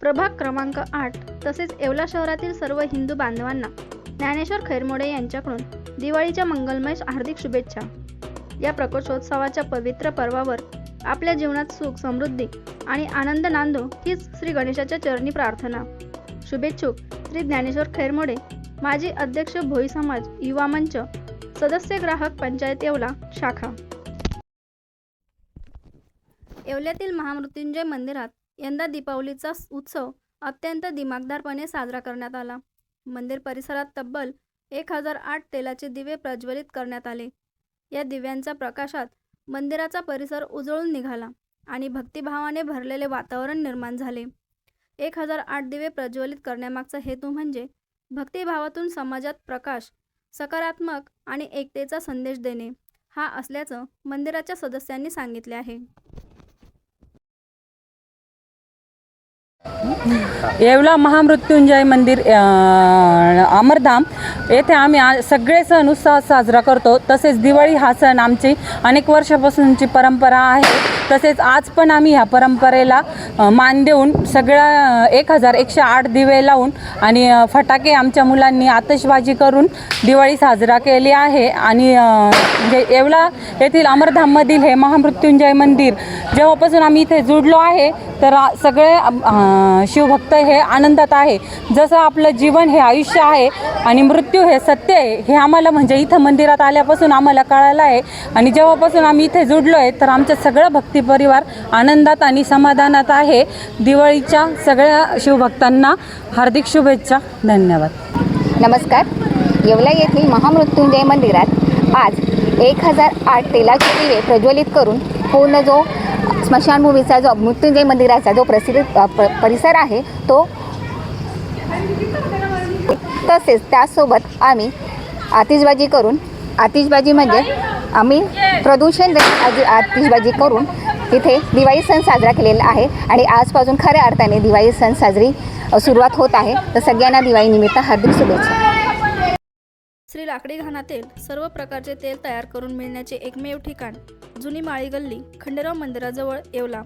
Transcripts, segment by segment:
प्रभाग क्रमांक आठ तसेच येवला शहरातील सर्व हिंदू बांधवांना ज्ञानेश्वर खैरमोडे यांच्याकडून दिवाळीच्या मंगलमय हार्दिक शुभेच्छा. या प्रकोशोत्सवाच्या पवित्र पर्वावर आपल्या जीवनात सुख समृद्धी आणि आनंद नांदो हीच श्री गणेशाच्या चरणी प्रार्थना. शुभेच्छुक श्री ज्ञानेश्वर खैरमोडे माजी अध्यक्ष भोई समाज युवा मंच सदस्य ग्राहक पंचायत येवला शाखा. येवल्यातील महामृत्युंजय मंदिरात यंदा दीपावलीचा उत्सव अत्यंत दिमागदारपणे साजरा करण्यात आला. मंदिर परिसरात तब्बल एक हजार आठ तेलाचे दिवे प्रज्वलित करण्यात आले. या दिव्यांच्या प्रकाशात मंदिराचा परिसर उजळून निघाला आणि भक्तिभावाने भरलेले वातावरण निर्माण झाले. एक हजार आठ दिवे प्रज्वलित करण्यामागचा हेतू म्हणजे भक्तिभावातून समाजात प्रकाश सकारात्मक आणि एकतेचा संदेश देणे. हा असल्याचं मंदिराच्या सदस्यांनी सांगितले आहे. येवला महामृत्युंजय मंदिर अमरधाम. येथे आम्ही आ- सगळे सण उत्साहात साजरा करतो. तसेच दिवाळी हा सण आमची अनेक वर्षापासूनची परंपरा आहे. तसेच आज पण आम्ही ह्या परंपरेला मान देऊन सगळ्या एक हजार एकशे आठ दिवे लावून आणि फटाके आमच्या मुलांनी आतषबाजी करून दिवाळी साजरा केली आहे. आणि जे म्हणजे येवला येथील अमरधाममधील हे महामृत्युंजय मंदिर जेव्हापासून आम्ही इथे जुडलो आहे तर सगळे शिवभक्त हे आनंदात आहे. जसं आपलं जीवन हे आयुष्य आहे आणि मृत्यू हे सत्य आहे हे आम्हाला म्हणजे इथं मंदिरात आल्यापासून आम्हाला कळालं आहे. आणि जेव्हापासून आम्ही इथे जुडलो आहे तर आमचं सगळं भक्ती परिवार आनंदात आणि समाधानात आहे. दिवाळीच्या सगळ्या शिवभक्तांना हार्दिक शुभेच्छा. धन्यवाद. नमस्कार. येवला येथील महामृत्युंजय मंदिरात आज एक हजार आठ तेलाचे दिवे प्रज्वलित करून पूर्ण जो स्मशानभूमीचा जो मृत्युंजय मंदिराचा जो प्रसिद्ध प परिसर आहे तो तसेच त्यासोबत आम्ही आतिषबाजी करून आतिषबाजी म्हणजे आम्ही प्रदूषण आजी आतिषबाजी करून तिथे दिवाळी सण साजरा केलेला आहे आणि आजपासून खऱ्या अर्थाने दिवाळी सण साजरी सुरुवात होत आहे. तर सगळ्यांना दिवाळीनिमित्त हार्दिक शुभेच्छा. श्री लाकडी घाणातील सर्व प्रकारचे तेल तयार करून मिळण्याचे एकमेव ठिकाण जुनी माळी गल्ली खंडेराव मंदिराजवळ येवला.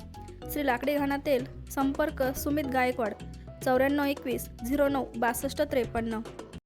श्री लाकडी घाणा तेल संपर्क सुमित गायकवाड चौऱ्याण्णव एकवीस झिरो नऊ बासष्ट त्रेपन्न.